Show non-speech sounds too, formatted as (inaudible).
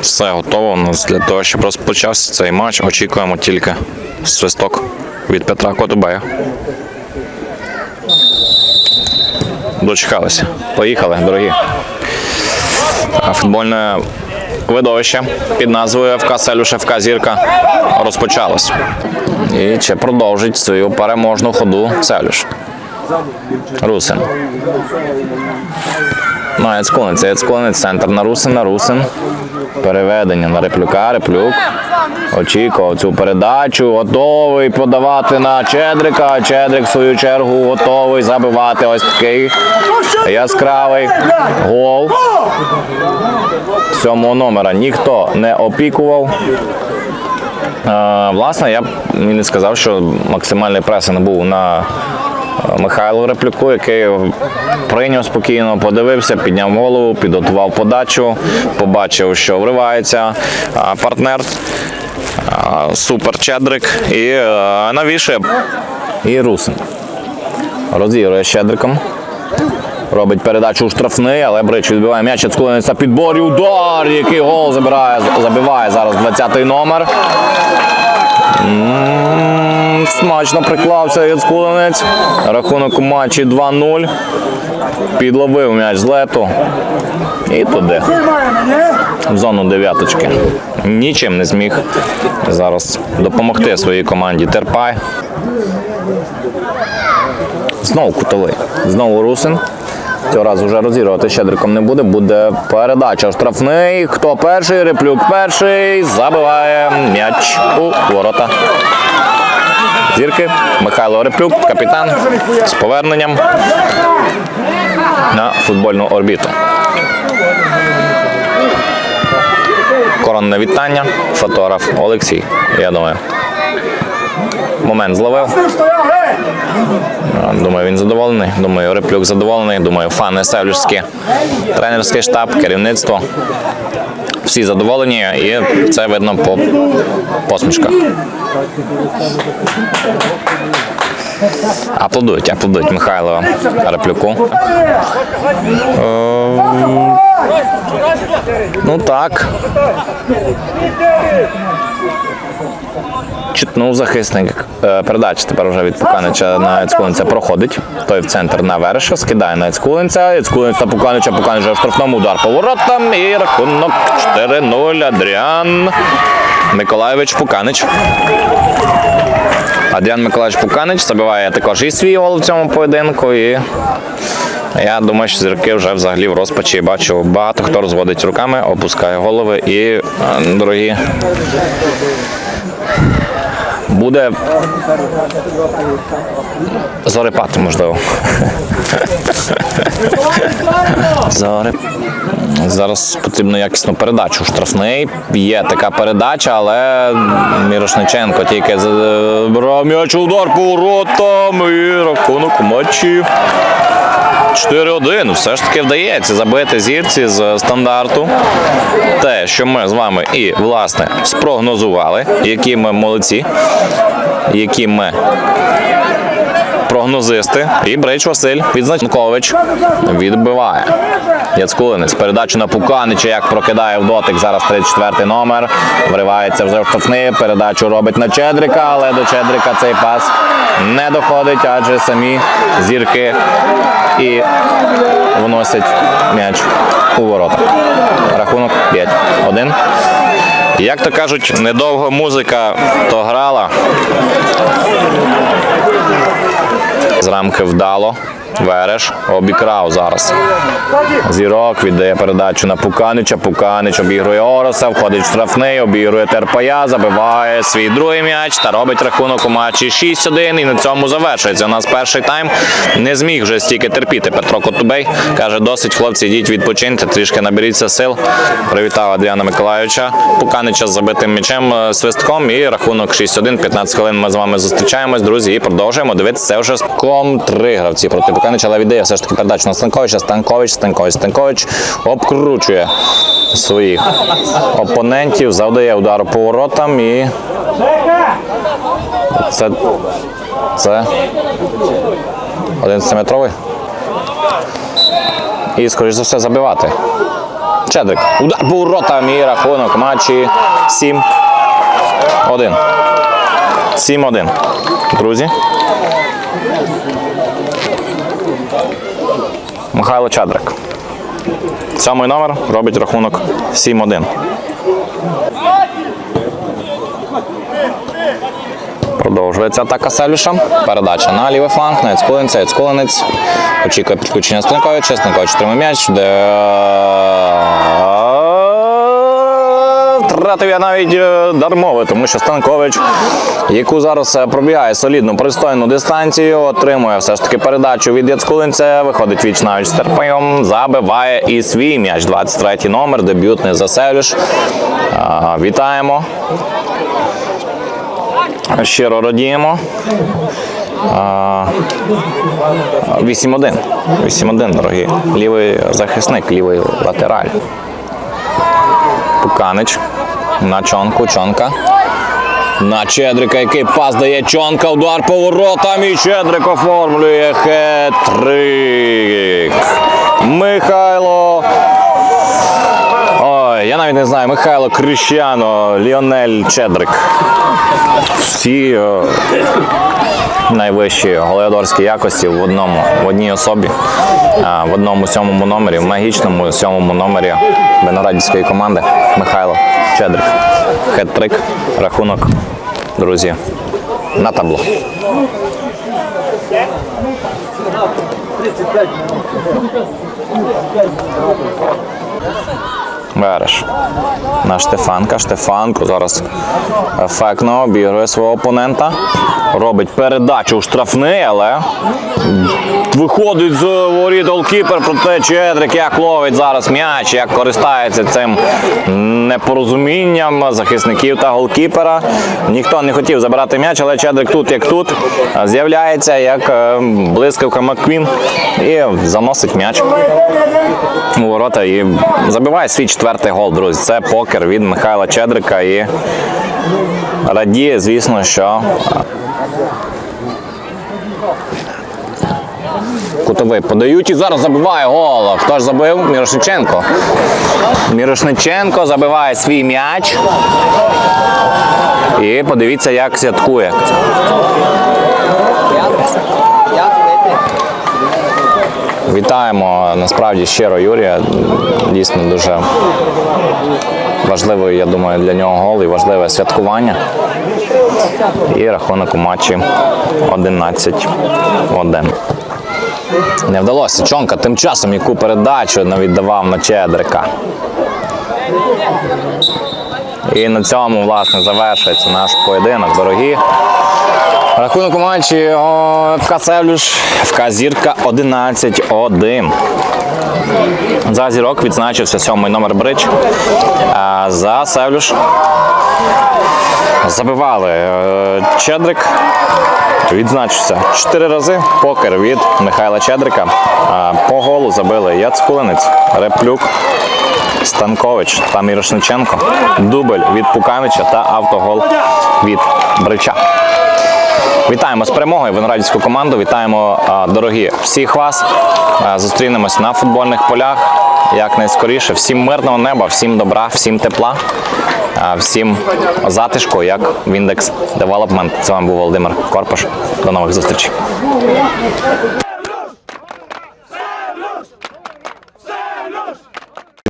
Все готово у нас для того, щоб розпочався цей матч. Очікуємо тільки свисток від Петра Котубея. Дочекалися. Поїхали, дорогі. Футбольне видовище під назвою ФК Селюш ФК Зірка розпочалось. І чи продовжить свою переможну ходу Селюш. Русин. Ну, Яцкунець, Яцкунець, центр на Русин, на Русин. Переведення на Реплюка, Реплюк. Очікував цю передачу, готовий подавати на Чедрика. Чедрик, в свою чергу, готовий забивати ось такий яскравий гол. Сьомого номера ніхто не опікував. Власне, я б не сказав, що максимальний пресинг був на Михайлу Реплюку, який прийняв спокійно, подивився, підняв голову, підготував подачу, побачив, що вривається партнер. Супер Чедрик і е, навішує. І Русин. Розігрує Щедриком. Робить передачу у штрафний, але Брич відбиває м'яч, відскладається підбор і удар, який гол забирає, забиває зараз 20-й номер. Смачно приклався Яцкулинець. Рахунок у матчі 2-0. Підловив м'яч з лету. І туди. В зону дев'яточки. Нічим не зміг зараз допомогти своїй команді Терпай. Знову кутовий. Знову Русин. Цього разу вже розігрувати щедриком не буде. Буде передача. Штрафний. Хто перший? Реплюк перший. Забиває м'яч у ворота. Зірки. Михайло Реплюк, капітан з поверненням на футбольну орбіту. Коронне вітання. Фотограф Олексій. Я думаю. Момент зловив. Думаю, він задоволений. Думаю, Реплюк задоволений. Думаю, фани Севлюшські, тренерський штаб, керівництво. Всі задоволені, і це видно по посмішках. Аплодують, аплодують Михайло Реплюку. Е, Ну так. Чутнув захисник е, передача тепер вже від Пуканича на Яцкулинця проходить. Той в центр на Вереша, скидає на Яцкулинця. Яцкулинця на Пуканича, в штрафному удар по воротам. І рахунок 4-0. Адріан Миколаєвич Пуканич. Адріан Миколаївич Пуканич забиває також і свій гол в цьому поєдинку. І я думаю, що зірки вже взагалі в розпачі бачу багато хто розводить руками, опускає голови і, е, дорогі, буде (laughs) зорепати, можливо. (laughs) Зоре. Зараз потрібно якісну передачу. Штрафний. Є така передача, але Мірошниченко тільки забрав м'яч удар по воротам і рахунок у матчі. 4-1. Все ж таки вдається забити зірці з стандарту. Те, що ми з вами і власне спрогнозували, які ми молодці, які ми прогнозисти. І Брич Василь Відзначкович відбиває. Яцкулинець. Передачу на Пуканича, як прокидає в дотик. Зараз 34 номер. Вривається вже в штрафний. Передачу робить на Чедрика, але до Чедрика цей пас не доходить, адже самі зірки і вносять м'яч у ворота. Рахунок 5-1. Як то кажуть, недовго музика то грала. З рамки вдало. Вереш обікрав зараз. Зірок віддає передачу на Пуканича. Пуканич обігрує Ороса, входить в штрафний, обігрує Терпая, забиває свій другий м'яч та робить рахунок у матчі 6-1. І на цьому завершується. У нас перший тайм. Не зміг вже стільки терпіти. Петро Котубей каже: досить, хлопці, йдіть відпочиньте, трішки наберіться сил. Привітав Адріана Миколайовича. Пуканича з забитим м'ячем е, свистком. І рахунок 6-1. 15 хвилин ми з вами зустрічаємось, друзі, і продовжуємо дивитися. Це вже з ком три гравці проти Пуканича, але віддає все ж таки передачу на Станковича. Станкович, Станкович, Станкович обкручує своїх опонентів, завдає удару по воротам і це, це 11-метровий. І, скоріш за все, забивати. Чедрик. Удар по воротам і рахунок матчі 7. 1. 7-1. Друзі. Михайло Чадрик. Сьомий номер робить рахунок 7-1. Продовжується атака Селюша. Передача на лівий фланг, на Яцкулинця, Яцкулинець. Очікує підключення Станковича. Станкович тримає м'яч, де втратив я навіть е, дармове, тому що Станкович, яку зараз е, пробігає солідну пристойну дистанцію, отримує все ж таки передачу від Яцкулинця, виходить віч навіть з терпайом, забиває і свій м'яч. 23 номер, дебютний за Селюш. А, Вітаємо. Щиро радіємо. 8-1. 8-1, дорогі. Лівий захисник, лівий латераль. Пуканич. На чонку, чонка. На Чедрика, який пас дає чонка, удар по воротам і Чедрик оформлює хет-трик. Михайло. Ой, я навіть не знаю, Михайло Крищано, Ліонель Чедрик. Всі найвищі голеодорські якості в одному, в одній особі, в одному сьомому номері, в магічному сьомому номері виноградівської команди Михайло Чедрик. Хет-трик, рахунок, друзі, на табло. Береш. На Штефанка. Штефанко зараз ефектно обігрує свого опонента. Робить передачу у штрафний, але виходить з воріт голкіпер, проте Чедрик як ловить зараз м'яч, як користається цим непорозумінням захисників та голкіпера. Ніхто не хотів забирати м'яч, але Чедрик тут, як тут, з'являється як е, блискавка Макквін і заносить м'яч у ворота і забиває свій четвертий гол, друзі. Це покер від Михайла Чедрика і радіє, звісно, що кутовий подають і зараз забиває гол. Хто ж забив? Мірошниченко. Мірошниченко забиває свій м'яч. І подивіться, як святкує. Вітаємо насправді щиро Юрія. Дійсно дуже важливий, я думаю, для нього гол і важливе святкування. І рахунок у матчі 11-1. Не вдалося. Чонка тим часом яку передачу віддавав на Чедрика. І на цьому, власне, завершується наш поєдинок, дорогі. Рахунок у матчі ФК Севлюш, ФК Зірка 11-1. За зірок відзначився сьомий номер бридж. За Севлюш забивали е, Чедрик. Відзначився чотири рази покер від Михайла Чедрика. По голу забили Яцкулинець, Реплюк, Станкович та Мірошниченко. Дубль від Пуканича та автогол від Брича. Вітаємо з перемогою виноградівську команду. Вітаємо, дорогі всіх вас. Зустрінемось на футбольних полях якнайскоріше. Всім мирного неба, всім добра, всім тепла, всім затишку, як в індекс девелопмент. З вами був Володимир Корпош. До нових зустрічей.